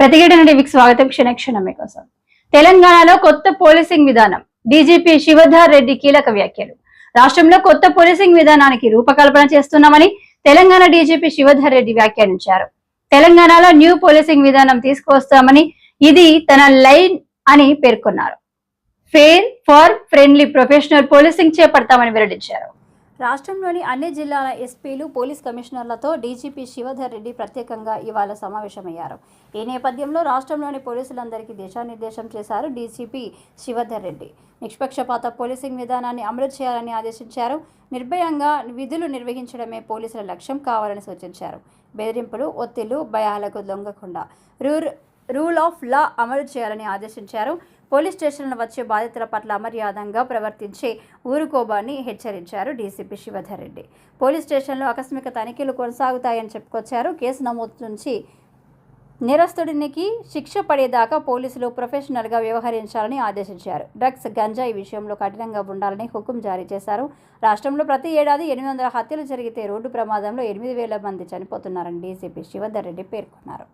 ప్రతిఘటన టీవీకి స్వాగతం క్షణక్షణం కోసం. తెలంగాణలో కొత్త పోలీసింగ్ విధానం. డీజీపీ శివధర్ రెడ్డి కీలక వ్యాఖ్యలు. రాష్ట్రంలో కొత్త పోలీసింగ్ విధానానికి రూపకల్పన చేస్తున్నామని తెలంగాణ డీజీపీ శివధర్ రెడ్డి వ్యాఖ్యానించారు. తెలంగాణలో న్యూ పోలీసింగ్ విధానం తీసుకువస్తామని ఇది తన లైన్ అని పేర్కొన్నారు. Fair far friendly professional policing చేపడతామని వెల్లడించారు. రాష్ట్రంలోని అన్ని జిల్లాల ఎస్పీలు పోలీస్ కమిషనర్లతో డీజీపీ శివధర్ రెడ్డి ప్రత్యేకంగా ఇవాళ సమావేశమయ్యారు. ఈ నేపథ్యంలో రాష్ట్రంలోని పోలీసులందరికీ దిశానిర్దేశం చేశారు డీజీపీ శివధర్ రెడ్డి. నిష్పక్షపాత పోలీసింగ్ విధానాన్ని అమలు చేయాలని ఆదేశించారు. నిర్భయంగా విధులు నిర్వహించడమే పోలీసుల లక్ష్యం కావాలని సూచించారు. బెదిరింపులు ఒత్తిళ్ళు భయాలకు లొంగకుండా రూర్ రూల్ ఆఫ్ లా అమలు చేయాలని ఆదేశించారు. పోలీస్ స్టేషన్లు వచ్చే బాధితుల పట్ల అమర్యాదంగా ప్రవర్తించే ఊరుకోబాని హెచ్చరించారు డీసీపీ శివధర్ రెడ్డి. పోలీస్ స్టేషన్లో ఆకస్మిక తనిఖీలు కొనసాగుతాయని చెప్పుకొచ్చారు. కేసు నమోదు నుంచి నేరస్తుడినికి శిక్ష పడేదాకా పోలీసులు ప్రొఫెషనల్గా వ్యవహరించాలని ఆదేశించారు. డ్రగ్స్ గంజాయి విషయంలో కఠినంగా ఉండాలని హుకుం జారీ చేశారు. రాష్ట్రంలో ప్రతి ఏడాది ఎనిమిది వందల హత్యలు జరిగితే రోడ్డు ప్రమాదంలో ఎనిమిది వేల మంది చనిపోతున్నారని డీసీపీ శివధర్ రెడ్డి పేర్కొన్నారు.